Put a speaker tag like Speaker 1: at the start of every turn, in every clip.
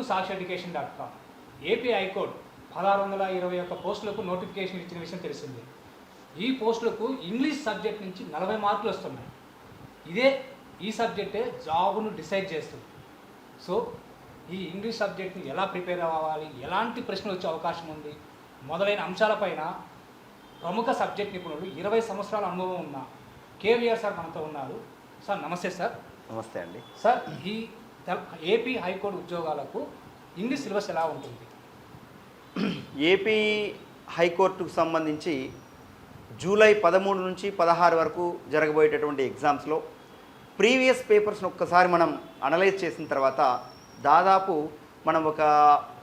Speaker 1: To Sakshi education dot com. AP high court పదహారు వందల ఇరవై ఒక్క పోస్టులకు నోటిఫికేషన్ ఇచ్చిన విషయం తెలిసింది. ఈ పోస్టులకు ఇంగ్లీష్ సబ్జెక్ట్ నుంచి నలభై మార్కులు వస్తున్నాయి. ఇదే ఈ సబ్జెక్టే జాబ్ను డిసైడ్ చేస్తుంది. సో ఈ ఇంగ్లీష్ సబ్జెక్ట్ని ఎలా ప్రిపేర్ అవ్వాలి? ఎలాంటి ప్రశ్నలు వచ్చే అవకాశం ఉంది? మొదలైన అంశాలపైన ప్రముఖ సబ్జెక్ట్ నిపుణులు ఇరవై సంవత్సరాల అనుభవం ఉన్న కేవీఆర్ సార్ మనతో ఉన్నారు. సార్ నమస్తే సార్.
Speaker 2: నమస్తే అండి.
Speaker 1: సార్ ఈ ఏపీ హైకోర్టు ఉద్యోగాలకు ఇంగ్లీష్ సిలబస్ ఎలా ఉంటుంది?
Speaker 2: ఏపీ హైకోర్టుకు సంబంధించి జూలై పదమూడు నుంచి పదహారు వరకు జరగబోయేటటువంటి ఎగ్జామ్స్లో ప్రీవియస్ పేపర్స్ని ఒక్కసారి మనం అనలైజ్ చేసిన తర్వాత దాదాపు మనం ఒక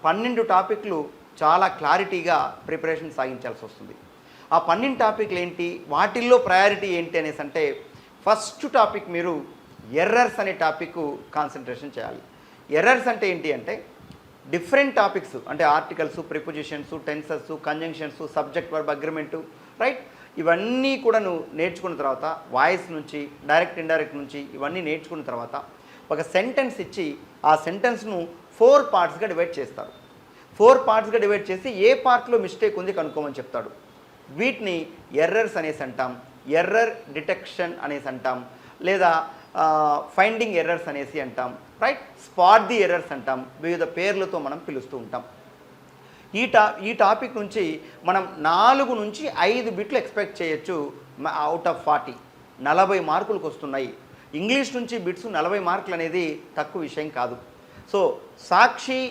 Speaker 2: పన్నెండు టాపిక్లు చాలా క్లారిటీగా ప్రిపరేషన్ సాగించాల్సి వస్తుంది. ఆ పన్నెండు టాపిక్లు ఏంటి? వాటిల్లో ప్రయారిటీ ఏంటి అనేసి అంటే ఫస్ట్ టాపిక్ మీరు ఎర్రర్స్ అనే టాపిక్ కాన్సన్ట్రేషన్ చేయాలి. ఎర్రర్స్ అంటే ఏంటి అంటే డిఫరెంట్ టాపిక్స్ అంటే articles prepositions tenses conjunctions subject verb agreement right? ఇవన్నీ కూడా నువ్వు నేర్చుకున్న తర్వాత వాయిస్ నుంచి డైరెక్ట్ ఇండైరెక్ట్ నుంచి ఇవన్నీ నేర్చుకున్న తర్వాత ఒక సెంటెన్స్ ఇచ్చి ఆ సెంటెన్స్ను ఫోర్ పార్ట్స్గా డివైడ్ చేస్తారు. ఫోర్ పార్ట్స్గా డివైడ్ చేసి ఏ పార్ట్లో మిస్టేక్ ఉంది కనుక్కోమని చెప్తాడు. వీటిని ఎర్రర్స్ అనేసి అంటాం ఎర్రర్ డిటెక్షన్ అనేసి అంటాం లేదా ఫైండింగ్ ఎర్రర్స్ అనేసి అంటాం రైట్ స్పాట్ ది ఎర్రర్స్ అంటాం వివిధ పేర్లతో మనం పిలుస్తూ ఉంటాం. ఈ టా ఈ టాపిక్ నుంచి మనం నాలుగు నుంచి ఐదు బిట్లు ఎక్స్పెక్ట్ చేయొచ్చు అవుట్ ఆఫ్ ఫార్టీ నలభై మార్కులకు వస్తున్నాయి. ఇంగ్లీష్ నుంచి బిట్స్ నలభై మార్కులు అనేది తక్కువ విషయం కాదు. సో సాక్షి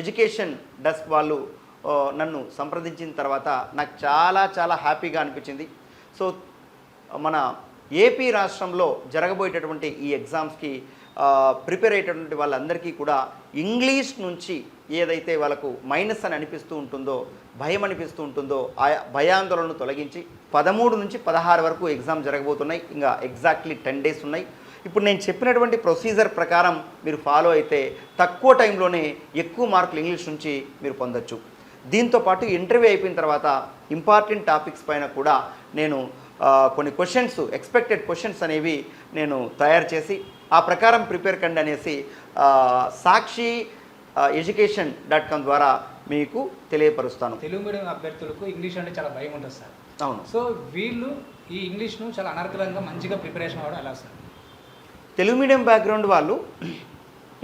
Speaker 2: ఎడ్యుకేషన్ డెస్క్ వాళ్ళు నన్ను సంప్రదించిన తర్వాత నాకు చాలా చాలా హ్యాపీగా అనిపించింది. సో మన ఏపీ రాష్ట్రంలో జరగబోయేటటువంటి ఈ ఎగ్జామ్స్కి ప్రిపేర్ అయ్యేటటువంటి వాళ్ళందరికీ కూడా ఇంగ్లీష్ నుంచి ఏదైతే వాళ్ళకు మైనస్ అని అనిపిస్తూ ఉంటుందో భయం అనిపిస్తూ ఉంటుందో ఆ భయాందోళనను తొలగించి పదమూడు నుంచి పదహారు వరకు ఎగ్జామ్ జరగబోతున్నాయి. ఇంకా ఎగ్జాక్ట్లీ టెన్ డేస్ ఉన్నాయి. ఇప్పుడు నేను చెప్పినటువంటి ప్రొసీజర్ ప్రకారం మీరు ఫాలో అయితే తక్కువ టైంలోనే ఎక్కువ మార్కులు ఇంగ్లీష్ నుంచి మీరు పొందొచ్చు. దీంతో పాటు ఇంటర్వ్యూ అయిపోయిన తర్వాత ఇంపార్టెంట్ టాపిక్స్ పైన కూడా నేను కొన్ని క్వశ్చన్స్ ఎక్స్పెక్టెడ్ క్వశ్చన్స్ అనేవి నేను తయారు చేసి ఆ ప్రకారం ప్రిపేర్ కండి అనేసి సాక్షి ఎడ్యుకేషన్ డాట్ కామ్ ద్వారా మీకు తెలియపరుస్తాను.
Speaker 1: తెలుగు మీడియం అభ్యర్థులకు ఇంగ్లీష్ అంటే చాలా భయం ఉంటుంది సార్.
Speaker 2: అవును.
Speaker 1: సో వీళ్ళు ఈ ఇంగ్లీష్ను చాలా అనర్గళంగా మంచిగా ప్రిపరేషన్ అవ్వడం ఎలా సార్?
Speaker 2: తెలుగు మీడియం బ్యాక్గ్రౌండ్ వాళ్ళు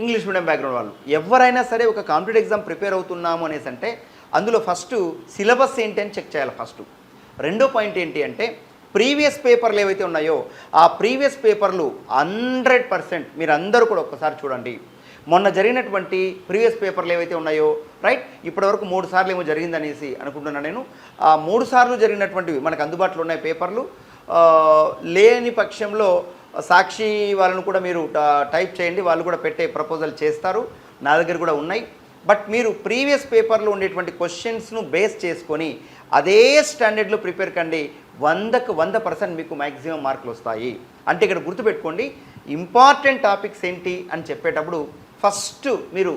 Speaker 2: ఇంగ్లీష్ మీడియం బ్యాక్గ్రౌండ్ వాళ్ళు ఎవరైనా సరే ఒక కాంపిటేటివ్ ఎగ్జామ్ ప్రిపేర్ అవుతున్నాము అనేసి అంటే అందులో ఫస్ట్ సిలబస్ ఏంటి అని చెక్ చేయాలి ఫస్ట్ రెండో పాయింట్ ఏంటి అంటే ప్రీవియస్ పేపర్లు ఏవైతే ఉన్నాయో ఆ ప్రీవియస్ పేపర్లు హండ్రెడ్ పర్సెంట్ మీరందరూ కూడా ఒక్కసారి చూడండి. మొన్న జరిగినటువంటి ప్రీవియస్ పేపర్లు ఏవైతే ఉన్నాయో రైట్? ఇప్పటివరకు మూడు సార్లు ఏమో జరిగిందనేసి అనుకుంటున్నాను నేను. ఆ మూడు సార్లు జరిగినటువంటివి మనకు అందుబాటులో ఉన్నాయి పేపర్లు. లేని పక్షంలో సాక్షి వాళ్ళను కూడా మీరు టైప్ చేయండి. వాళ్ళు కూడా పెట్టే ప్రపోజల్ చేస్తారు. నా దగ్గర కూడా ఉన్నాయి. బట్ మీరు ప్రీవియస్ పేపర్లో ఉండేటువంటి క్వశ్చన్స్ను బేస్ చేసుకొని అదే స్టాండర్డ్లో ప్రిపేర్ కండి. వందకు వంద పర్సెంట్ మీకు మ్యాక్సిమం మార్కులు వస్తాయి. అంటే ఇక్కడ గుర్తుపెట్టుకోండి ఇంపార్టెంట్ టాపిక్స్ ఏంటి అని చెప్పేటప్పుడు ఫస్ట్ మీరు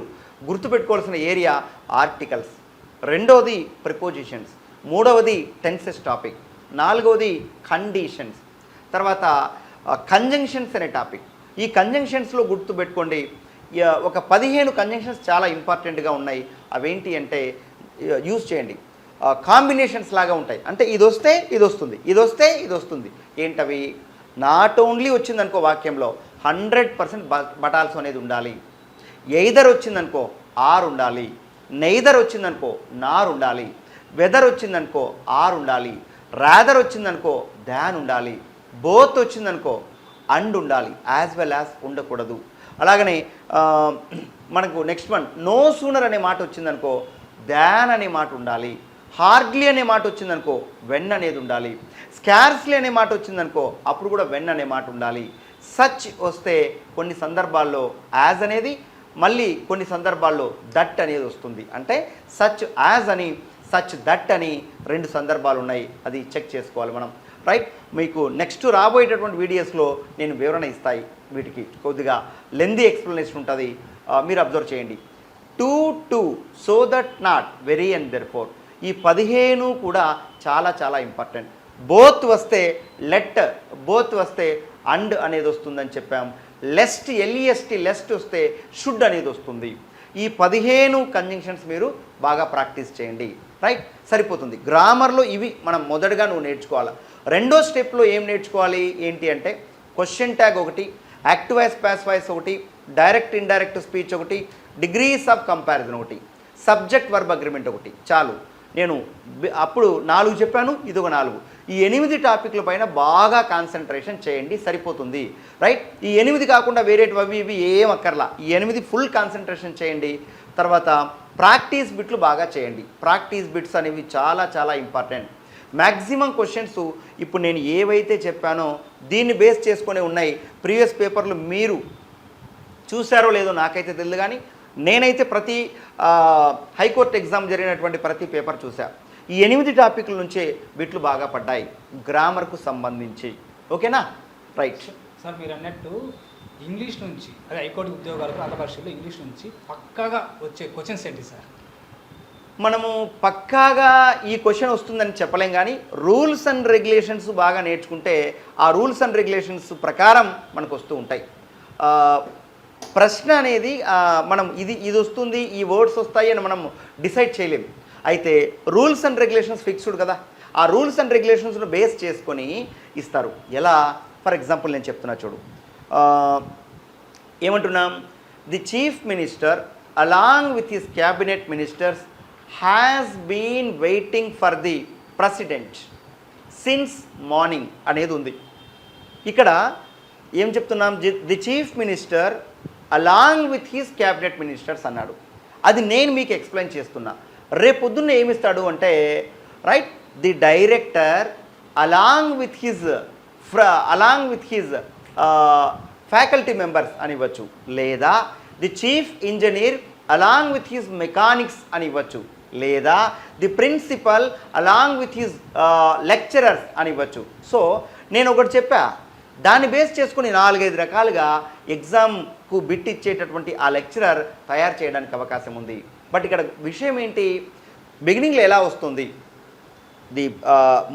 Speaker 2: గుర్తుపెట్టుకోవాల్సిన ఏరియా ఆర్టికల్స్ రెండవది ప్రిపోజిషన్స్ మూడవది టెన్సెస్ టాపిక్ నాలుగవది కండిషన్స్ తర్వాత కంజంక్షన్స్ అనే టాపిక్ ఈ కంజంక్షన్స్లో గుర్తుపెట్టుకోండి ఒక పదిహేను కంజంక్షన్స్ చాలా ఇంపార్టెంట్గా ఉన్నాయి. అవేంటి అంటే యూజ్ చేయండి. కాంబినేషన్స్ లాగా ఉంటాయి. అంటే ఇది వస్తే ఇది వస్తుంది ఇది వస్తే ఇది వస్తుంది ఏంటవి? నాట్ ఓన్లీ వచ్చిందనుకో వాక్యంలో హండ్రెడ్ పర్సెంట్ బటాల్స్ అనేది ఉండాలి. ఎయిదర్ వచ్చిందనుకో ఆర్ ఉండాలి. నెయిదర్ వచ్చిందనుకో నార్ ఉండాలి. వెదర్ వచ్చిందనుకో ఆర్ ఉండాలి. రాదర్ వచ్చిందనుకో ధ్యాన్ ఉండాలి. బోత్ వచ్చిందనుకో అండ్ ఉండాలి. యాజ్ వెల్ యాజ్ ఉండకూడదు. అలాగనే మనకు నెక్స్ట్ వన్ నో సూనర్ అనే మాట వచ్చిందనుకో ధ్యాన్ అనే మాట ఉండాలి. హార్డ్లీ అనే మాట వచ్చిందనుకో వెన్ అనేది ఉండాలి. స్కార్స్లీ అనే మాట వచ్చిందనుకో అప్పుడు కూడా వెన్ అనే మాట ఉండాలి. సచ్ వస్తే కొన్ని సందర్భాల్లో యాజ్ అనేది మళ్ళీ కొన్ని సందర్భాల్లో దట్ అనేది వస్తుంది. అంటే సచ్ యాజ్ అని సచ్ దట్ అని రెండు సందర్భాలు ఉన్నాయి. అది చెక్ చేసుకోవాలి మనం. రైట్? మీకు నెక్స్ట్ రాబోయేటటువంటి వీడియోస్లో నేను వివరణ ఇస్తాయి వీటికి. కొద్దిగా లెందీ ఎక్స్ప్లెనేషన్ ఉంటుంది. మీరు అబ్జర్వ్ చేయండి. Too to so that not very and therefore ఈ పదిహేను కూడా చాలా చాలా ఇంపార్టెంట్ బోత్ వస్తే లెట్ బోత్ వస్తే అండ్ అనేది వస్తుందని చెప్పాం. లెస్ట్ ఎల్ఈఎస్టీ లెస్ట్ వస్తే షుడ్ అనేది వస్తుంది. ఈ పదిహేను కంజంక్షన్స్ మీరు బాగా ప్రాక్టీస్ చేయండి. రైట్ సరిపోతుంది. గ్రామర్లో ఇవి మనం మొదటగా నువ్వు నేర్చుకోవాలి. రెండో స్టెప్లో ఏం నేర్చుకోవాలి? ఏంటి అంటే క్వశ్చన్ ట్యాగ్ ఒకటి యాక్టివ్ వాయిస్ ప్యాస్ వాయిస్ ఒకటి డైరెక్ట్ ఇండైరెక్ట్ స్పీచ్ ఒకటి డిగ్రీస్ ఆఫ్ కంపారిజన్ ఒకటి సబ్జెక్ట్ వర్బ్ అగ్రిమెంట్ ఒకటి. చాలు. నేను అప్పుడు నాలుగు చెప్పాను ఇది ఒక నాలుగు. ఈ ఎనిమిది టాపిక్ల పైన బాగా కాన్సన్ట్రేషన్ చేయండి సరిపోతుంది. రైట్? ఈ ఎనిమిది కాకుండా వేరేటివి అవి ఇవి ఏం అక్కర్లా. ఈ ఎనిమిది ఫుల్ కాన్సన్ట్రేషన్ చేయండి. తర్వాత ప్రాక్టీస్ బిట్లు బాగా చేయండి. ప్రాక్టీస్ బిట్స్ అనేవి చాలా చాలా ఇంపార్టెంట్. మ్యాక్సిమం క్వశ్చన్స్ ఇప్పుడు నేను ఏవైతే చెప్పానో దీన్ని బేస్ చేసుకొని ఉన్నాయి. ప్రీవియస్ పేపర్లు మీరు చూశారో లేదో నాకైతే తెలియదు కానీ నేనైతే ప్రతి హైకోర్టు ఎగ్జామ్ జరిగినటువంటి ప్రతి పేపర్ చూసా. ఈ ఎనిమిది టాపిక్ల నుంచే బిట్లు బాగా పడ్డాయి. గ్రామర్కు సంబంధించి. ఓకేనా? రైట్.
Speaker 1: సార్ మీరు అన్నట్టు ఇంగ్లీష్ నుంచి అదే హైకోర్టు ఉద్యోగాలకు రాత పరీక్షలు ఇంగ్లీష్ నుంచి పక్కాగా వచ్చే క్వశ్చన్స్ ఏంటి సార్?
Speaker 2: మనము పక్కాగా ఈ క్వశ్చన్ వస్తుందని చెప్పలేం కానీ రూల్స్ అండ్ రెగ్యులేషన్స్ బాగా నేర్చుకుంటే ఆ రూల్స్ అండ్ రెగ్యులేషన్స్ ప్రకారం మనకు వస్తూ ఉంటాయి. ప్రశ్న అనేది మనం ఇది ఇది వస్తుంది ఈ వర్డ్స్ వస్తాయి అని మనం డిసైడ్ చేయలేం అయితే రూల్స్ అండ్ రెగ్యులేషన్స్ ఫిక్స్డ్ కదా. ఆ రూల్స్ అండ్ రెగ్యులేషన్స్ను బేస్ చేసుకొని ఇస్తారు. ఎలా? ఫర్ ఎగ్జాంపుల్ నేను చెప్తున్నా చూడు. ఏమంటున్నాం? The chief minister along with his cabinet ministers has been waiting for the president since morning అనేది ఉంది. ఇక్కడ ఏం చెప్తున్నాం? The chief minister along with his cabinet ministers అన్నాడు. అది నేను మీకు ఎక్స్ప్లెయిన్ చేస్తున్నా. రేపొద్దున్న ఏమిస్తాడు అంటే right the director along with his ఫ్ర along with his faculty members అని ఇవ్వచ్చు. లేదా the chief engineer along with his mechanics అని ఇవ్వచ్చు. లేదా the principal along with his lecturers అని ఇవ్వచ్చు. సో నేను ఒకటి చెప్పా. దాన్ని బేస్ చేసుకుని నాలుగైదు రకాలుగా ఎగ్జామ్ కు బిట్ ఇచ్చేటటువంటి ఆ లెక్చరర్ తయారు చేయడానికి అవకాశం ఉంది. బట్ ఇక్కడ విషయం ఏంటి? బిగినింగ్లో ఎలా వస్తుంది? The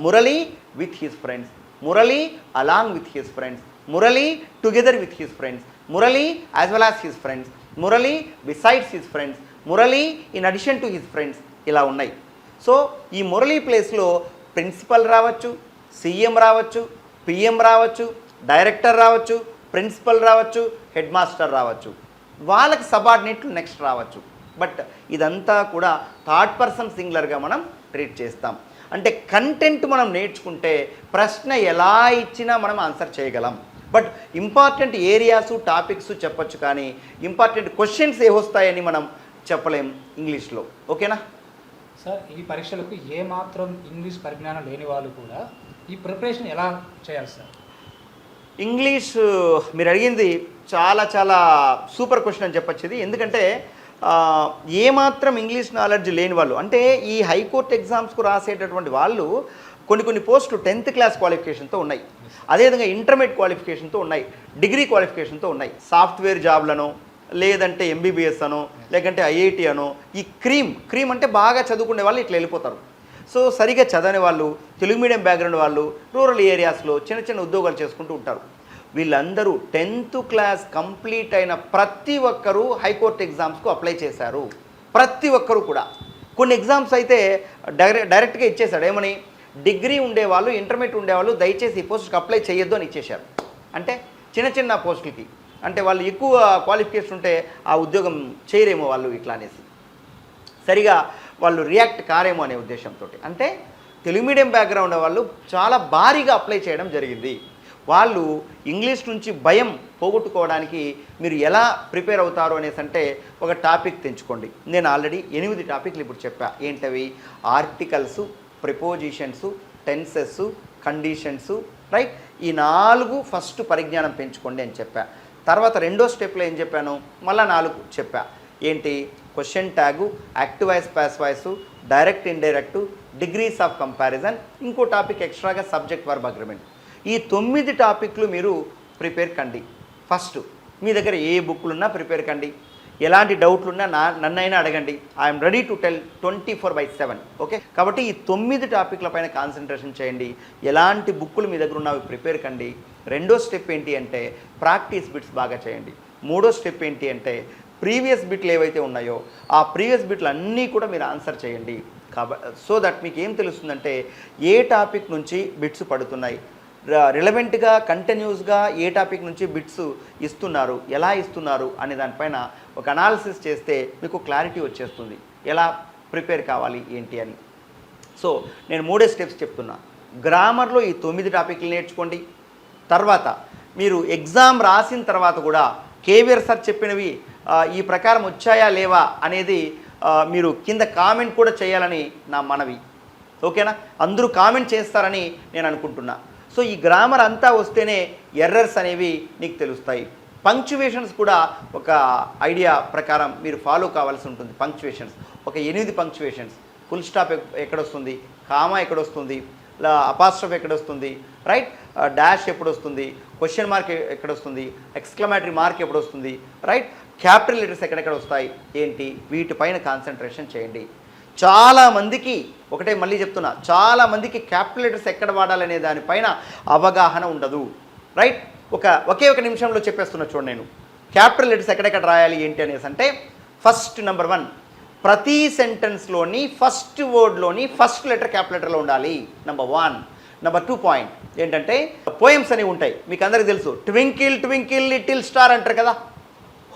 Speaker 2: Murali with his friends. Murali along with his friends. Murali together with his friends. Murali as well as his friends. Murali besides his friends. Murali in addition to his friends. ఇలా ఉన్నాయి. So ఈ మురళీ ప్లేస్లో principal రావచ్చు CM రావచ్చు PM రావచ్చు director రావచ్చు principal రావచ్చు head master రావచ్చు. వాళ్ళకి సబార్డినేట్లు నెక్స్ట్ రావచ్చు. బట్ ఇదంతా కూడా థర్డ్ పర్సన్ సింగులర్గా మనం ట్రీట్ చేస్తాం. అంటే కంటెంట్ మనం నేర్చుకుంటే ప్రశ్న ఎలా ఇచ్చినా మనం ఆన్సర్ చేయగలం. బట్ ఇంపార్టెంట్ ఏరియాసు టాపిక్స్ చెప్పచ్చు కానీ ఇంపార్టెంట్ క్వశ్చన్స్ ఏ వస్తాయని మనం చెప్పలేం ఇంగ్లీష్లో. ఓకేనా?
Speaker 1: సార్ ఈ పరీక్షలకు ఏ మాత్రం ఇంగ్లీష్ పరిజ్ఞానం లేని వాళ్ళు కూడా ఈ ప్రిపరేషన్ ఎలా చేయాలి సార్?
Speaker 2: ఇంగ్లీష్ మీరు అడిగింది చాలా చాలా సూపర్ క్వశ్చన్ అని చెప్పొచ్చేది. ఎందుకంటే ఏమాత్రం ఇంగ్లీష్ నాలెడ్జ్ లేని వాళ్ళు అంటే ఈ హైకోర్టు ఎగ్జామ్స్కు రాసేటటువంటి వాళ్ళు కొన్ని కొన్ని పోస్టులు టెన్త్ క్లాస్ క్వాలిఫికేషన్తో ఉన్నాయి. అదేవిధంగా ఇంటర్మీడియట్ క్వాలిఫికేషన్తో ఉన్నాయి. డిగ్రీ క్వాలిఫికేషన్తో ఉన్నాయి. సాఫ్ట్వేర్ జాబ్లను లేదంటే ఎంబీబీఎస్ అనో లేకంటే ఐఐటి అనో ఈ క్రీమ్ క్రీమ్ అంటే బాగా చదువుకునే వాళ్ళు ఇట్లా వెళ్ళిపోతారు. సో సరిగా చదవని వాళ్ళు తెలుగు మీడియం బ్యాక్గ్రౌండ్ వాళ్ళు రూరల్ ఏరియాస్లో చిన్న చిన్న ఉద్యోగాలు చేసుకుంటూ ఉంటారు. వీళ్ళందరూ టెన్త్ క్లాస్ కంప్లీట్ అయిన ప్రతి ఒక్కరూ హైకోర్టు ఎగ్జామ్స్కు అప్లై చేశారు. ప్రతి ఒక్కరూ కూడా. కొన్ని ఎగ్జామ్స్ అయితే డైరెక్ట్ డైరెక్ట్గా ఇచ్చేశాడు. ఏమని? డిగ్రీ ఉండేవాళ్ళు ఇంటర్మీడియట్ ఉండేవాళ్ళు దయచేసి ఈ పోస్ట్కి అప్లై చేయొద్దు అని ఇచ్చేశారు. అంటే చిన్న చిన్న పోస్టులకి అంటే వాళ్ళు ఎక్కువ క్వాలిఫికేషన్ ఉంటే ఆ ఉద్యోగం చేయరేమో వాళ్ళు ఇట్లా అనేసి. సరిగా వాళ్ళు రియాక్ట్ కారేమో అనే ఉద్దేశంతో అంటే తెలుగు మీడియం బ్యాక్గ్రౌండ్ వాళ్ళు చాలా భారీగా అప్లై చేయడం జరిగింది. వాళ్ళు ఇంగ్లీష్ నుంచి భయం పోగొట్టుకోవడానికి మీరు ఎలా ప్రిపేర్ అవుతారు అనేసి అంటే ఒక టాపిక్ తెంచుకోండి. నేను ఆల్రెడీ ఎనిమిది టాపిక్లు ఇప్పుడు చెప్పా. ఏంటవి? Articles prepositions tenses conditions right ఈ నాలుగు ఫస్ట్ పరిజ్ఞానం పెంచుకోండి అని చెప్పా. తర్వాత రెండో స్టెప్లో ఏం చెప్పాను? మళ్ళీ నాలుగు చెప్పా. ఏంటి? Question tag active voice pass voice direct indirect degrees of comparison ఇంకో టాపిక్ ఎక్స్ట్రాగా సబ్జెక్ట్ వర్బ్ అగ్రిమెంట్ ఈ తొమ్మిది టాపిక్లు మీరు ప్రిపేర్ కండి. ఫస్ట్ మీ దగ్గర ఏ బుక్లు ఉన్నా ప్రిపేర్ కండి. ఎలాంటి డౌట్లు ఉన్నా నా నన్నైనా అడగండి. I'm ready to tell twenty four by seven okay కాబట్టి ఈ తొమ్మిది టాపిక్ల పైన కాన్సన్ట్రేషన్ చేయండి. ఎలాంటి బుక్కులు మీ దగ్గర ఉన్నవి ప్రిపేర్ కండి. రెండో స్టెప్ ఏంటి అంటే ప్రాక్టీస్ బిట్స్ బాగా చేయండి. మూడో స్టెప్ ఏంటి అంటే ప్రీవియస్ బిట్లు ఏవైతే ఉన్నాయో ఆ ప్రీవియస్ బిట్లు అన్నీ కూడా మీరు ఆన్సర్ చేయండి. కాబట్టి సో దట్ మీకు ఏం తెలుస్తుందంటే ఏ టాపిక్ నుంచి బిట్స్ పడుతున్నాయి? రిలవెంట్గా కంటిన్యూస్గా ఏ టాపిక్ నుంచి బిట్స్ ఇస్తున్నారు? ఎలా ఇస్తున్నారు? అనే దానిపైన ఒక అనాలిసిస్ చేస్తే మీకు క్లారిటీ వచ్చేస్తుంది. ఎలా ప్రిపేర్ కావాలి ఏంటి అని. సో నేను మూడే స్టెప్స్ చెప్తున్నా. గ్రామర్లో ఈ తొమ్మిది టాపిక్లు నేర్చుకోండి. తర్వాత మీరు ఎగ్జామ్ రాసిన తర్వాత కూడా కేవీఆర్ సార్ చెప్పినవి ఈ ప్రకారం వచ్చాయా లేవా అనేది మీరు కింద కామెంట్ కూడా చేయాలని నా మనవి. ఓకేనా? అందరూ కామెంట్ చేస్తారని నేను అనుకుంటున్నా. సో ఈ గ్రామర్ అంతా వస్తేనే ఎర్రర్స్ అనేవి నీకు తెలుస్తాయి. పంక్చువేషన్స్ కూడా ఒక ఐడియా ప్రకారం మీరు ఫాలో కావాల్సి ఉంటుంది పంక్చువేషన్స్. ఒక ఎనిమిది పంక్చువేషన్స్. ఫుల్ స్టాప్ ఎక్కడొస్తుంది? కామా ఎక్కడొస్తుంది? అపాస్ట్రఫ్ ఎక్కడొస్తుంది? రైట్? డాష్ ఎప్పుడు వస్తుంది క్వశ్చన్ మార్క్ ఎక్కడొస్తుంది? ఎక్స్క్లమేటరీ మార్క్ ఎప్పుడు వస్తుంది రైట్? క్యాపిటల్ లెటర్స్ ఎక్కడెక్కడ వస్తాయి? ఏంటి? వీటిపైన కాన్సన్ట్రేషన్ చేయండి. చాలామందికి ఒకటే మళ్ళీ చెప్తున్నా చాలామందికి క్యాపిటల్ లెటర్స్ ఎక్కడ వాడాలనే దానిపైన అవగాహన ఉండదు. రైట్ ఒక ఒకే ఒక నిమిషంలో చెప్పేస్తున్నా చూడండి నేను. క్యాపిటల్ లెటర్స్ ఎక్కడెక్కడ రాయాలి ఏంటి అనేసి అంటే ఫస్ట్ నెంబర్ వన్ ప్రతి సెంటెన్స్లోని ఫస్ట్ వర్డ్లోని ఫస్ట్ లెటర్ క్యాపిటల్ లెటర్లో ఉండాలి. Number one number two point ఏంటంటే పోయమ్స్ అనేవి ఉంటాయి. మీకు అందరికీ తెలుసు. ట్వింకిల్ ట్వింకిల్ లిటిల్ స్టార్ అంటారు కదా.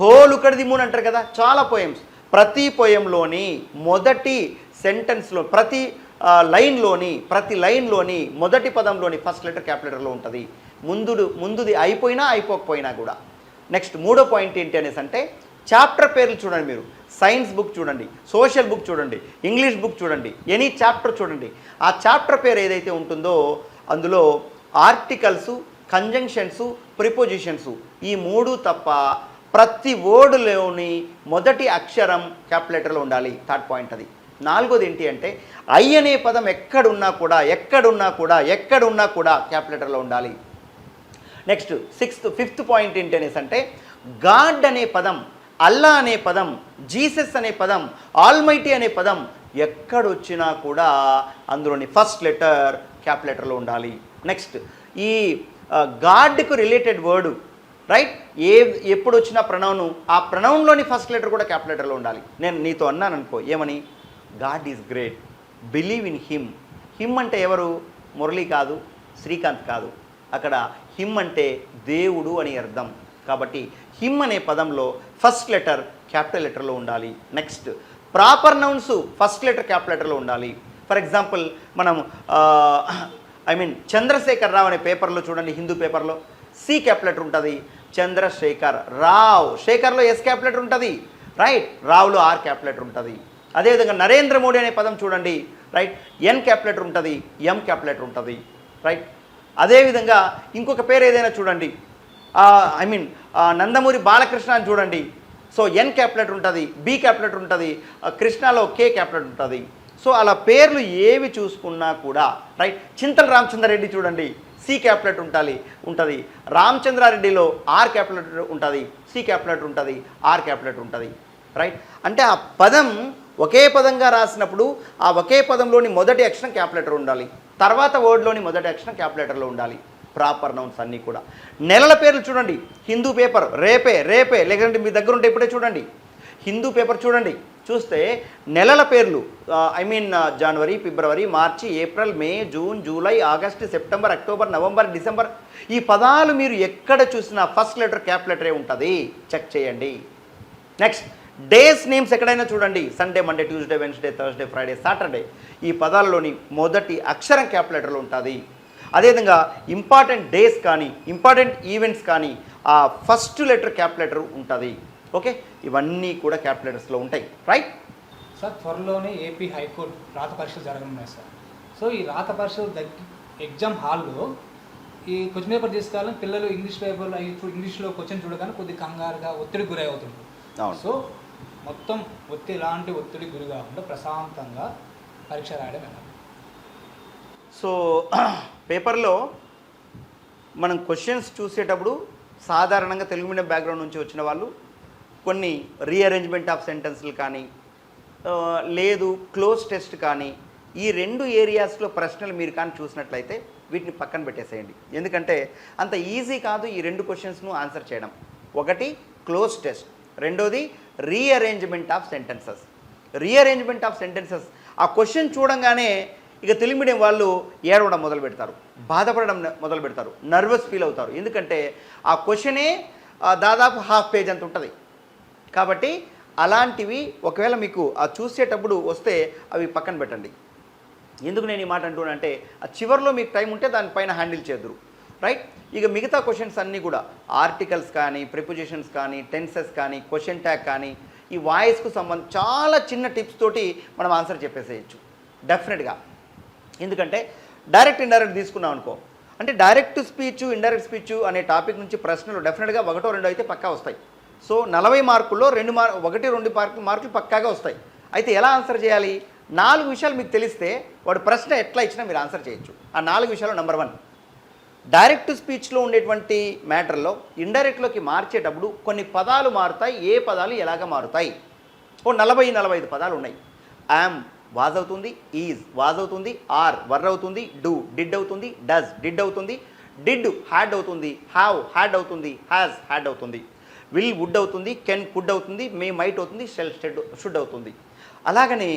Speaker 2: హోల్ ఉక్కడిది మూన్ అంటారు కదా చాలా పోయమ్స్ ప్రతి పోయంలోని మొదటి సెంటెన్స్లో ప్రతి లైన్లోని ప్రతి లైన్లోని మొదటి పదంలోని ఫస్ట్ లెటర్ క్యాపిటల్లో ఉంటుంది. ముందుడు ముందుది అయిపోయినా అయిపోకపోయినా కూడా. నెక్స్ట్ మూడో పాయింట్ ఏంటి అనేసి అంటే చాప్టర్ పేర్లు చూడండి మీరు. సైన్స్ బుక్ చూడండి సోషల్ బుక్ చూడండి ఇంగ్లీష్ బుక్ చూడండి ఎనీ చాప్టర్ చూడండి. ఆ చాప్టర్ పేరు ఏదైతే ఉంటుందో అందులో ఆర్టికల్స్ కంజంక్షన్స్ ప్రిపోజిషన్స్ ఈ మూడు తప్ప ప్రతి వర్డ్లోని మొదటి అక్షరం క్యాపిటల్లో ఉండాలి. థర్డ్ పాయింట్ అది. నాలుగోది ఏంటి అంటే ఐ అనే పదం ఎక్కడున్నా కూడా ఎక్కడున్నా కూడా ఎక్కడున్నా కూడా క్యాపిటల్లో ఉండాలి. నెక్స్ట్ సిక్స్త్ ఫిఫ్త్ పాయింట్ ఏంటి అనేసి అంటే గాడ్ అనే పదం అల్లా అనే పదం జీసస్ అనే పదం ఆల్మైటీ అనే పదం ఎక్కడొచ్చినా కూడా అందులోని ఫస్ట్ లెటర్ క్యాప్ లెటర్లో ఉండాలి. నెక్స్ట్ ఈ గాడ్కు రిలేటెడ్ వర్డ్ రైట్ ఏ ఎప్పుడు వచ్చిన ప్రణౌను ఆ ప్రణౌన్లోని ఫస్ట్ లెటర్ కూడా క్యాప్ లెటర్లో ఉండాలి. నేను నీతో అన్నాను అనుకో ఏమని? God is great believe in him him అంటే ఎవరు? మురళి కాదు శ్రీకాంత్ కాదు. అక్కడ హిమ్ అంటే దేవుడు అని అర్థం. కాబట్టి హిమ్ అనే పదంలో ఫస్ట్ లెటర్ క్యాపిటల్ లెటర్లో ఉండాలి. Next proper nouns first letter capital లెటర్లో ఉండాలి. ఫర్ ఎగ్జాంపుల్ మనం ఐ మీన్ చంద్రశేఖర్ రావు అనే పేపర్లో చూడండి హిందూ పేపర్లో సి క్యాప్ లెటర్ ఉంటుంది. చంద్రశేఖర్ రావ్. శేఖర్లో ఎస్ క్యాప్ లెటర్ ఉంటుంది. రైట్? రావులో ఆర్ క్యాప్ లెటర్ ఉంటుంది. అదేవిధంగా నరేంద్ర మోడీ అనే పదం చూడండి. రైట్? ఎన్ క్యాప్ లెటర్ ఉంటుంది. ఎం క్యాప్ లెటర్ ఉంటుంది. రైట్? అదేవిధంగా ఇంకొక పేరు ఏదైనా చూడండి. ఐ మీన్ నందమూరి బాలకృష్ణ అని చూడండి. సో ఎన్ క్యాప్లెట్ ఉంటుంది. బి క్యాప్లెట్ ఉంటుంది. కృష్ణలో కే క్యాప్లెట్ ఉంటుంది. సో అలా పేర్లు ఏవి చూసుకున్నా కూడా రైట్? చింతల రామచంద్రరెడ్డి చూడండి. సి క్యాప్లెట్ ఉండాలి ఉంటుంది. రామచంద్రారెడ్డిలో ఆర్ క్యాప్లెట్ ఉంటుంది సి క్యాప్లెట్ ఉంటుంది ఆర్ క్యాప్లెట్ ఉంటుంది. రైట్? అంటే ఆ పదం ఒకే పదంగా రాసినప్పుడు ఆ ఒకే పదంలోని మొదటి అక్షరం క్యాప్లెటర్ ఉండాలి. తర్వాత వర్డ్లోని మొదటి అక్షరం క్యాప్లెటర్లో ఉండాలి. ప్రాపర్ నౌన్స్ అన్నీ కూడా. నెలల పేర్లు చూడండి. హిందూ పేపర్ రేపే రేపే. లేదంటే మీ దగ్గర ఉంటే ఇప్పుడే చూడండి. హిందూ పేపర్ చూడండి. చూస్తే నెలల పేర్లు I mean January February March April May June July August September October November December ఈ పదాలు మీరు ఎక్కడ చూసినా ఫస్ట్ లెటర్ క్యాప్ లెటరే ఉంటుంది. చెక్ చేయండి. నెక్స్ట్ డేస్ నేమ్స్ ఎక్కడైనా చూడండి. Sunday Monday Tuesday Wednesday Thursday Friday Saturday ఈ పదాల్లోని మొదటి అక్షరం క్యాప్ లెటర్లో ఉంటుంది. అదేవిధంగా ఇంపార్టెంట్ డేస్ కానీ ఇంపార్టెంట్ ఈవెంట్స్ కానీ ఆ ఫస్ట్ లెటర్ క్యాప్ లెటర్ ఉంటుంది. ఓకే? ఇవన్నీ కూడా క్యాప్ లెటర్స్లో ఉంటాయి. రైట్
Speaker 1: సార్ త్వరలోనే ఏపీ హైకోర్టు రాత పరీక్షలు జరగనున్నాయి సార్. సో ఈ రాత పరీక్షలు దగ్గర ఎగ్జామ్ హాల్లో ఈ క్వశ్చన్ పేపర్ తీసుకెళ్ళాలని పిల్లలు ఇంగ్లీష్ పేపర్లో ఇప్పుడు ఇంగ్లీష్లో క్వశ్చన్ చూడగానే కొద్ది కంగారుగా ఒత్తిడి గురై అవుతుంటారు
Speaker 2: అవును.
Speaker 1: సో మొత్తం ఒత్తిడి ఎలాంటి ఒత్తిడి గురి కాకుండా ప్రశాంతంగా పరీక్ష రాయడం ఎలా?
Speaker 2: సో పేపర్లో మనం క్వశ్చన్స్ చూసేటప్పుడు సాధారణంగా తెలుగు మీడియం బ్యాక్గ్రౌండ్ నుంచి వచ్చిన వాళ్ళు కొన్ని రీఅరేంజ్మెంట్ ఆఫ్ సెంటెన్స్లు కానీ లేదు క్లోజ్ టెస్ట్ కానీ ఈ రెండు ఏరియాస్లో ప్రశ్నలు మీరు కానీ చూసినట్లయితే వీటిని పక్కన పెట్టేసేయండి. ఎందుకంటే అంత ఈజీ కాదు ఈ రెండు క్వశ్చన్స్ను ఆన్సర్ చేయడం. ఒకటి క్లోజ్ టెస్ట్ రెండోది rearrangement of sentences rearrangement of sentences ఆ క్వశ్చన్ చూడంగానే ఇక తెలుగు మీడియం వాళ్ళు ఏడవడం మొదలు పెడతారు. బాధపడడం మొదలు పెడతారు. నర్వస్ ఫీల్ అవుతారు. ఎందుకంటే ఆ క్వశ్చనే దాదాపు హాఫ్ పేజ్ అంత ఉంటుంది. కాబట్టి అలాంటివి ఒకవేళ మీకు ఆ చూసేటప్పుడు వస్తే అవి పక్కన పెట్టండి. ఎందుకు నేను ఈ మాట అంటున్నానంటే ఆ చివరిలో మీకు టైం ఉంటే దానిపైన హ్యాండిల్ చేద్దరు. రైట్? ఇక మిగతా క్వశ్చన్స్ అన్నీ కూడా ఆర్టికల్స్ కానీ ప్రిపోజిషన్స్ కానీ టెన్సెస్ కానీ క్వశ్చన్ ట్యాగ్ కానీ ఈ వాయిస్కు సంబంధం చాలా చిన్న టిప్స్ తోటి మనం ఆన్సర్ చెప్పేసేయచ్చు. డెఫినెట్గా. ఎందుకంటే డైరెక్ట్ ఇండైరెక్ట్ తీసుకున్నాం అనుకో అంటే డైరెక్ట్ స్పీచ్ ఇండైరెక్ట్ స్పీచ్ అనే టాపిక్ నుంచి ప్రశ్నలు డెఫినెట్గా ఒకటో రెండో అయితే పక్కా వస్తాయి. సో నలభై మార్కుల్లో రెండు మార్ ఒకటి రెండు మార్కులు మార్కులు పక్కాగా వస్తాయి. అయితే ఎలా ఆన్సర్ చేయాలి? నాలుగు విషయాలు మీకు తెలిస్తే వాడు ప్రశ్న ఎట్లా ఇచ్చినా మీరు ఆన్సర్ చేయొచ్చు. ఆ నాలుగు విషయాలు నెంబర్ వన్. డైరెక్ట్ స్పీచ్లో ఉండేటువంటి మ్యాటర్లో ఇండైరెక్ట్లోకి మార్చేటప్పుడు కొన్ని పదాలు మారుతాయి ఏ పదాలు ఎలాగ మారుతాయి? ఓ నలభై నలభై ఐదు పదాలు ఉన్నాయి. యామ్ వాజ్ అవుతుంది ఈజ్ వాజ్ అవుతుంది ఆర్ వర్ అవుతుంది డూ డిడ్ అవుతుంది డస్ డిడ్ అవుతుంది డిడ్ హ్యాడ్ అవుతుంది హ్యావ్ హ్యాడ్ అవుతుంది హ్యాజ్ హ్యాడ్ అవుతుంది. విల్ వుడ్ అవుతుంది కెన్ కుడ్ అవుతుంది మే మైట్ అవుతుంది షెల్ షెడ్ షుడ్ అవుతుంది. అలాగనే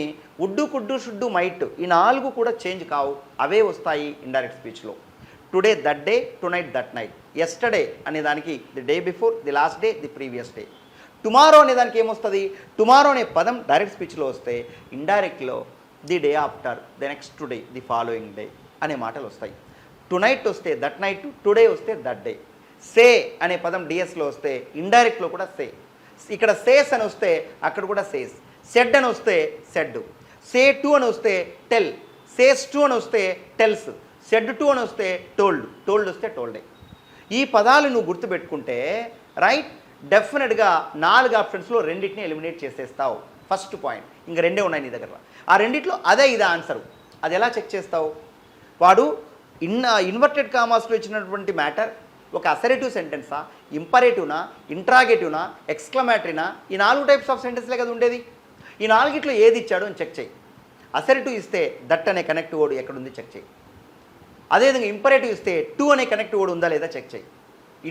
Speaker 2: వుడ్డు కుడ్డు షుడ్డు మైట్ ఈ నాలుగు కూడా చేంజ్ కావు అవే వస్తాయి indirect స్పీచ్లో. Today that day tonight that night. Yesterday అనే దానికి the day before the last day the previous day. Tomorrow అనే దానికి ఏమొస్తుంది? టుమారో అనే పదం డైరెక్ట్ స్పీచ్లో వస్తే ఇండైరెక్ట్లో the day after the next day the following day అనే మాటలు వస్తాయి. టు నైట్ వస్తే దట్ నైట్ టుడే వస్తే దట్ డే. సే అనే పదం డిఎస్లో వస్తే ఇండైరెక్ట్లో కూడా సే. ఇక్కడ సేస్ అని వస్తే అక్కడ కూడా సేస్. సెడ్ అని వస్తే సెడ్ సే టు అని వస్తే టెల్. సేస్ టు అని వస్తే టెల్స్. సెడ్ టు అని వస్తే టోల్డ్. టోల్డ్ వస్తే టోల్డే. ఈ పదాలు నువ్వు గుర్తుపెట్టుకుంటే రైట్? డెఫినెట్గా నాలుగు ఆప్షన్స్లో రెండింటిని ఎలిమినేట్ చేసేస్తావు. First point. ఇంక రెండే ఉన్నాయి నీ దగ్గర. ఆ రెండిట్లో అదే ఇది ఆన్సర్. అది ఎలా చెక్ చేస్తావు? వాడు ఇన్ ఇన్వర్టెడ్ కామాస్లో ఇచ్చినటువంటి మ్యాటర్ ఒక అసరేటివ్ సెంటెన్సా ఇంపరేటివ్నా ఇంట్రాగేటివ్నా ఎక్స్క్లమేటరీనా ఈ నాలుగు టైప్స్ ఆఫ్ సెంటెన్స్లే కదా ఉండేది. ఈ నాలుగిట్లో ఏది ఇచ్చాడో అని చెక్ చేయి. అసరేటివ్ ఇస్తే దట్ అనే కనెక్ట్ వర్డ్ ఎక్కడుంది చెక్ చేయి. అదేవిధంగా ఇంపరేటివ్ ఇస్తే టూ అనే కనెక్ట్ వర్డ్ ఉందా లేదా చెక్ చేయి.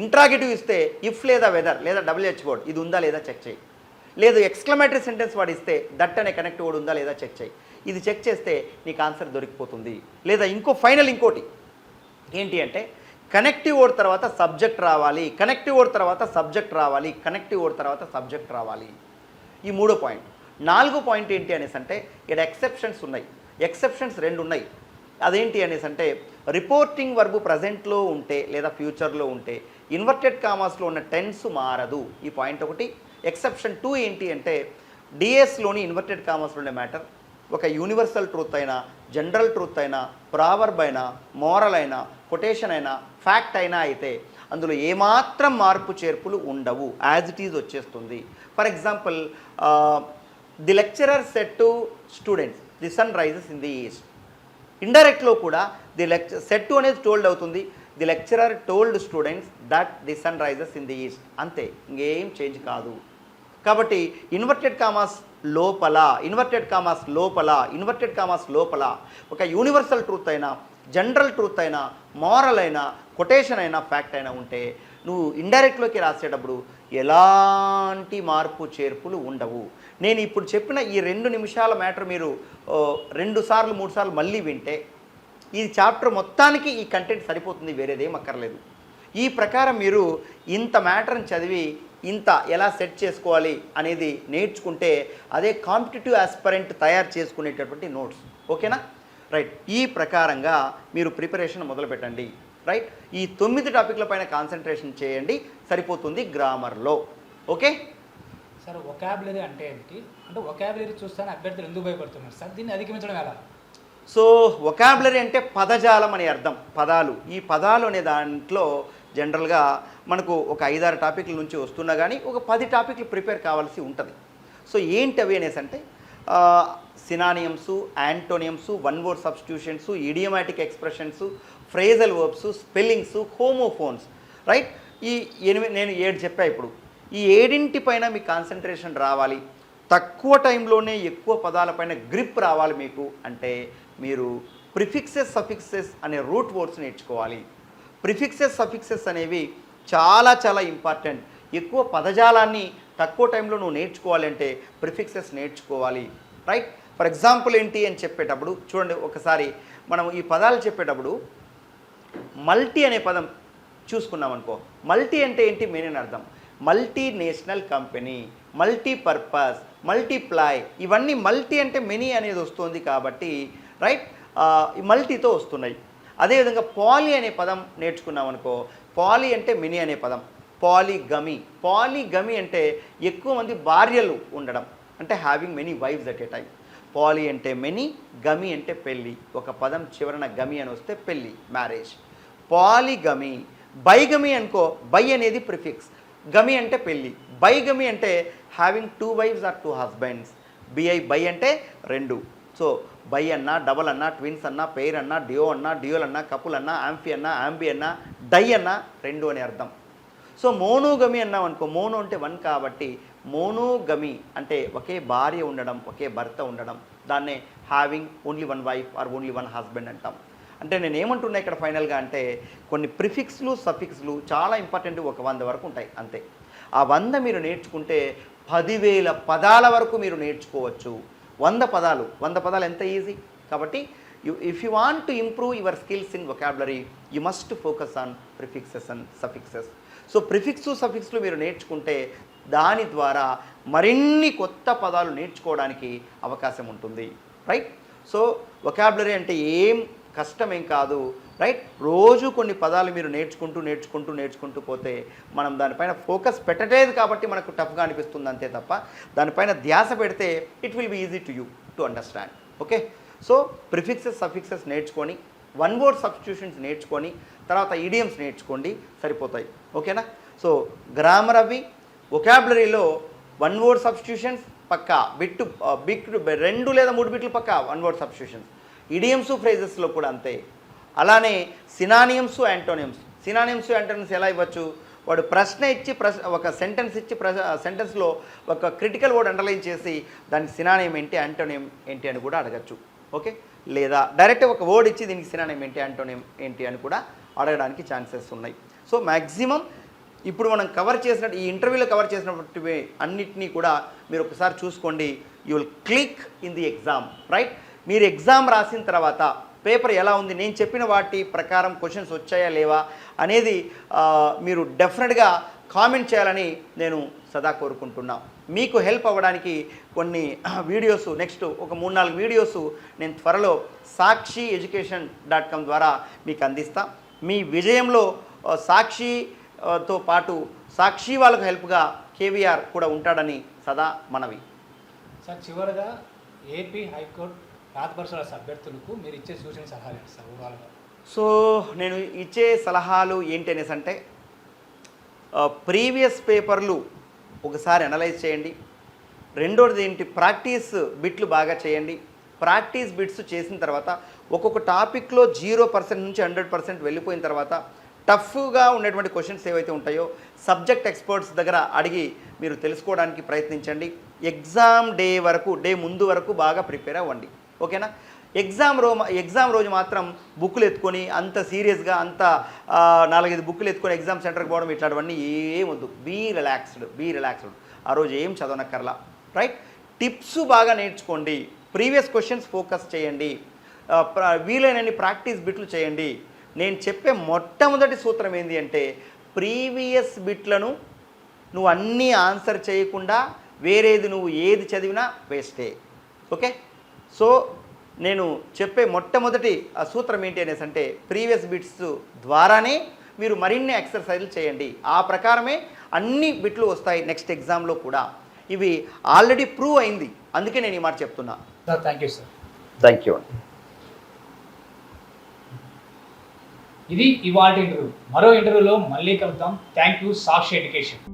Speaker 2: ఇంట్రాగేటివ్ ఇస్తే ఇఫ్ లేదా వెదర్ లేదా డబ్ల్యూహెచ్ వర్డ్ ఇది ఉందా లేదా చెక్ చేయి. లేదు ఎక్స్క్లమేటరీ సెంటెన్స్ వాడిస్తే దట్ అనే కనెక్ట్ వర్డ్ ఉందా లేదా చెక్ చేయి. ఇది చెక్ చేస్తే నీకు ఆన్సర్ దొరికిపోతుంది. లేదా ఇంకో ఫైనల్ ఇంకోటి. ఏంటి అంటే కనెక్టివ్ వర్డ్ తర్వాత సబ్జెక్ట్ రావాలి. కనెక్టివ్ వర్డ్ తర్వాత సబ్జెక్ట్ రావాలి. కనెక్టివ్ వర్డ్ తర్వాత సబ్జెక్ట్ రావాలి. ఈ మూడో పాయింట్ నాలుగో పాయింట్ ఏంటి అనేసి అంటే ఇక్కడ ఎక్సెప్షన్స్ ఉన్నాయి. ఎక్సెప్షన్స్ రెండు ఉన్నాయి. అదేంటి అనేసి అంటే రిపోర్టింగ్ వర్బు ప్రజెంట్లో ఉంటే లేదా ఫ్యూచర్లో ఉంటే ఇన్వర్టెడ్ కామాస్లో ఉన్న టెన్స్ మారదు. ఈ పాయింట్ ఒకటి. ఎక్సెప్షన్ టూ ఏంటి అంటే డిఎస్లోని ఇన్వర్టెడ్ కామర్స్లో ఉండే మ్యాటర్ ఒక యూనివర్సల్ ట్రూత్ అయినా జనరల్ ట్రూత్ అయినా ప్రావర్బ్ అయినా మోరల్ అయినా కొటేషన్ అయినా ఫ్యాక్ట్ అయినా అయితే అందులో ఏమాత్రం మార్పు చేర్పులు ఉండవు. యాజ్ ఇట్ ఈజ్ వచ్చేస్తుంది. For example the lecturer said to students the sun rises in the east ఇండైరెక్ట్లో కూడా ది లెక్చర్ సెట్ టు అనేది టోల్డ్ అవుతుంది. The lecturer told students that the sun rises in the east అంతే. ఇంకేం change కాదు. కాబట్టి inverted commas లోపల inverted commas లోపల inverted commas లోపల ఒక యూనివర్సల్ ట్రూత్ అయినా జనరల్ ట్రూత్ అయినా మారల్ అయినా కొటేషన్ అయినా ఫ్యాక్ట్ అయినా ఉంటే నువ్వు ఇండైరెక్ట్లోకి రాసేటప్పుడు ఎలాంటి మార్పు చేర్పులు ఉండవు. నేను ఇప్పుడు చెప్పిన ఈ రెండు నిమిషాల మ్యాటర్ మీరు రెండు సార్లు మూడు సార్లు మళ్ళీ వింటే ఈ చాప్టర్ మొత్తానికి ఈ కంటెంట్ సరిపోతుంది వేరేదేం అక్కర్లేదు. ఈ ప్రకారం మీరు ఇంత మ్యాటర్ని చదివి ఇంత ఎలా సెట్ చేసుకోవాలి అనేది నేర్చుకుంటే అదే కాంపిటేటివ్ ఆస్పరెంట్ తయారు చేసుకునేటటువంటి నోట్స్. ఓకేనా? రైట్ ఈ ప్రకారంగా మీరు ప్రిపరేషన్ మొదలు పెట్టండి రైట్ ఈ తొమ్మిది టాపిక్ల పైన కాన్సన్ట్రేషన్ చేయండి. సరిపోతుంది గ్రామర్లో ఓకే
Speaker 1: సార్ ఒకాబులరీ అంటే ఏంటి? అంటే ఒకాబులరీ చూస్తానే అభ్యర్థులు ఎందుకు భయపడుతున్నారు? సార్ దీన్ని అధిగమించడం ఎలా?
Speaker 2: సో ఒకాబులరీ అంటే పదజాలం అనే అర్థం. పదాలు. ఈ పదాలు అనే దాంట్లో జనరల్గా మనకు ఒక ఐదారు టాపిక్ల నుంచి వస్తున్నా కానీ ఒక పది టాపిక్లు ప్రిపేర్ కావాల్సి ఉంటుంది. సో ఏంటి అవి అనేసి అంటే synonyms antonyms one word substitutions idiomatic expressions phrasal verbs spellings homophones. Right ఈ ఎనిమిది నేను ఏడు చెప్పా ఇప్పుడు. ఈ ఏడింటి పైన మీ కాన్సన్ట్రేషన్ రావాలి. తక్కువ టైంలోనే ఎక్కువ పదాలపైన గ్రిప్ రావాలి మీకు అంటే మీరు ప్రిఫిక్సెస్ సఫిక్సెస్ అనే రూట్ వర్డ్స్ నేర్చుకోవాలి. ప్రిఫిక్సెస్ సఫిక్సెస్ అనేవి చాలా చాలా ఇంపార్టెంట్. ఎక్కువ పదజాలాన్ని తక్కువ టైంలో నువ్వు నేర్చుకోవాలంటే ప్రిఫిక్సెస్ నేర్చుకోవాలి. రైట్ ఫర్ ఎగ్జాంపుల్ ఏంటి అని చెప్పేటప్పుడు చూడండి ఒకసారి మనం ఈ పదాలు చెప్పేటప్పుడు మల్టీ అనే పదం చూసుకున్నాం అనుకో మల్టీ అంటే ఏంటి మెయిన్ అర్థం. Multi national company multipurpose multiply ఇవన్నీ మల్టీ అంటే మెనీ అనేది వస్తుంది కాబట్టి రైట్? మల్టీతో వస్తున్నాయి. అదేవిధంగా పాలీ అనే పదం నేర్చుకున్నాం అనుకో పాలీ అంటే మినీ అనే పదం. పాలీగమి. పాలీగమి అంటే ఎక్కువ మంది భార్యలు ఉండడం అంటే having many wives at a time poly అంటే మెనీ గమి అంటే పెళ్ళి. ఒక పదం చివరన గమి అని వస్తే పెళ్ళి మ్యారేజ్ పాలిగమి బైగమి అనుకో బై అనేది ప్రిఫిక్స్. గమి అంటే పెళ్ళి. బైగమి అంటే having two wives or two husbands B I అంటే రెండు. సో బై అన్న డబల్ అన్న ట్విన్స్ అన్న పెయిర్ అన్న డియో అన్న డియోల్ అన్న కపుల్ అన్న యాంఫీ అన్న ఆంబి అన్న డై అన్న రెండు అని అర్థం. సో మోనోగమి అన్నాం అనుకో మోనో అంటే వన్ కాబట్టి మోనోగమి అంటే ఒకే భార్య ఉండడం ఒకే భర్త ఉండడం. దాన్నే having only one wife or only one husband అంటాం. అంటే నేను ఏమంటున్నా ఇక్కడ ఫైనల్గా అంటే కొన్ని ప్రిఫిక్స్లు సఫిక్స్లు చాలా ఇంపార్టెంట్ ఒక వంద వరకు ఉంటాయి అంతే. ఆ వంద మీరు నేర్చుకుంటే పదివేల పదాల వరకు మీరు నేర్చుకోవచ్చు. వంద పదాలు. వంద పదాలు ఎంత ఈజీ? కాబట్టి you if you want to improve your skills in vocabulary you must focus on prefixes and suffixes. So prefix సఫిక్స్లు మీరు నేర్చుకుంటే దాని ద్వారా మరిన్ని కొత్త పదాలు నేర్చుకోవడానికి అవకాశం ఉంటుంది. రైట్ సో ఒకాబులరీ అంటే ఏం కష్టమేం కాదు. రైట్ రోజు కొన్ని పదాలు మీరు నేర్చుకుంటూ నేర్చుకుంటూ నేర్చుకుంటూ పోతే మనం దానిపైన ఫోకస్ పెట్టలేదు కాబట్టి మనకు టఫ్గా అనిపిస్తుంది అంతే తప్ప దానిపైన ధ్యాస పెడితే it will be easy to you to understand okay so prefixes suffixes నేర్చుకొని వన్ వర్డ్ సబ్స్టిట్యూషన్స్ నేర్చుకొని తర్వాత ఈడియమ్స్ నేర్చుకోండి సరిపోతాయి. ఓకేనా సో గ్రామర్ అవి ఒకాబులరీలో వన్ వర్డ్ సబ్స్టిట్యూషన్స్ పక్కా బిట్టు బిట్ uh, రెండు లేదా మూడు బిట్లు పక్కా వన్ వర్డ్ సబ్స్టిట్యూషన్స్ ఇడియమ్స్ ఫ్రేజెస్లో కూడా అంతే. అలానే సినానియమ్స్ యాంటోనియమ్స్ సినానియమ్స్ యాంటోనియమ్స్ ఎలా ఇవ్వచ్చు? వాడు ప్రశ్న ఇచ్చి ప్రశ్న ఒక సెంటెన్స్ ఇచ్చి ప్ర సెంటెన్స్లో ఒక క్రిటికల్ వర్డ్ అండర్లైన్ చేసి దానికి సినానియం ఏంటి యాంటోనియం ఏంటి అని కూడా అడగచ్చు. ఓకే? లేదా డైరెక్ట్ ఒక వర్డ్ ఇచ్చి దీనికి సినానియం ఏంటి యాంటోనియం ఏంటి అని కూడా అడగడానికి ఛాన్సెస్ ఉన్నాయి. సో మ్యాక్సిమం ఇప్పుడు మనం కవర్ చేసినట్టు ఈ ఇంటర్వ్యూలో కవర్ చేసినటువంటి అన్నిటినీ కూడా మీరు ఒకసారి చూసుకోండి. You will click in the exam right మీరు ఎగ్జామ్ రాసిన తర్వాత పేపర్ ఎలా ఉంది? నేను చెప్పిన వాటి ప్రకారం క్వశ్చన్స్ వచ్చాయా లేవా? అనేది మీరు డెఫినెట్గా కామెంట్ చేయాలని నేను సదా కోరుకుంటున్నా. మీకు హెల్ప్ అవ్వడానికి కొన్ని వీడియోస్ నెక్స్ట్ ఒక మూడు నాలుగు వీడియోస్ నేను త్వరలో సాక్షి ఎడ్యుకేషన్ డాట్ కామ్ ద్వారా మీకు అందిస్తా. మీ విజయంలో సాక్షి తో పాటు సాక్షి వాళ్ళకు హెల్ప్గా కేవీఆర్ కూడా ఉంటాడని సదా మనవి.
Speaker 1: సార్ చివరగా ఏపీ హైకోర్టు రాతపరచుల అభ్యర్థులకు మీరు ఇచ్చే సూచన సలహాలు ఏంటి సార్ ఓవరాల్గా
Speaker 2: సో నేను ఇచ్చే సలహాలు ఏంటి అనేసి అంటే ప్రీవియస్ పేపర్లు ఒకసారి అనలైజ్ చేయండి. రెండోది ఏంటి ప్రాక్టీస్ బిట్లు బాగా చేయండి. ప్రాక్టీస్ బిట్స్ చేసిన తర్వాత ఒక్కొక్క టాపిక్లో జీరో పర్సెంట్ నుంచి హండ్రెడ్ పర్సెంట్ వెళ్ళిపోయిన తర్వాత టఫ్గా ఉండేటువంటి క్వశ్చన్స్ ఏవైతే ఉంటాయో సబ్జెక్ట్ ఎక్స్పర్ట్స్ దగ్గర అడిగి మీరు తెలుసుకోవడానికి ప్రయత్నించండి. ఎగ్జామ్ డే వరకు డే ముందు వరకు బాగా ప్రిపేర్ అవ్వండి. ఓకేనా? ఎగ్జామ్ రో ఎగ్జామ్ రోజు మాత్రం బుక్కులు ఎత్తుకొని అంత సీరియస్గా అంత నాలుగైదు బుక్కులు ఎత్తుకొని ఎగ్జామ్ సెంటర్కి పోవడం ఇట్లాంటివన్నీ ఏమొద్దు బీ రిలాక్స్డ్ బీ రిలాక్స్డ్. ఆ రోజు ఏం చదవనక్కర్లా. రైట్? టిప్స్ బాగా నేర్చుకోండి. ప్రీవియస్ క్వశ్చన్స్ ఫోకస్ చేయండి. ప్ర- వీలైనన్ని ప్రాక్టీస్ బిట్లు చేయండి. నేను చెప్పే మొట్టమొదటి సూత్రం ఏంటి అంటే ప్రీవియస్ బిట్లను నువ్వు అన్నీ ఆన్సర్ చేయకుండా వేరేది నువ్వు ఏది చదివినా వేస్టే. ఓకే? సో నేను చెప్పే మొట్టమొదటి ఆ సూత్రం ఏంటి అనేసి అంటే ప్రీవియస్ బిట్స్ ద్వారానే మీరు మరిన్ని ఎక్సర్సైజులు చేయండి. ఆ ప్రకారమే అన్ని బిట్లు వస్తాయి నెక్స్ట్ ఎగ్జామ్లో కూడా. ఇవి ఆల్రెడీ ప్రూవ్ అయింది. అందుకే నేను ఈ మాట చెప్తున్నా.
Speaker 1: Sir thank you sir.
Speaker 2: Thank you
Speaker 1: ఇది ఇవాళ ఇంటర్వ్యూ. మరో ఇంటర్వ్యూలో మళ్ళీ కలుద్దాం. Thank you Sakshi education.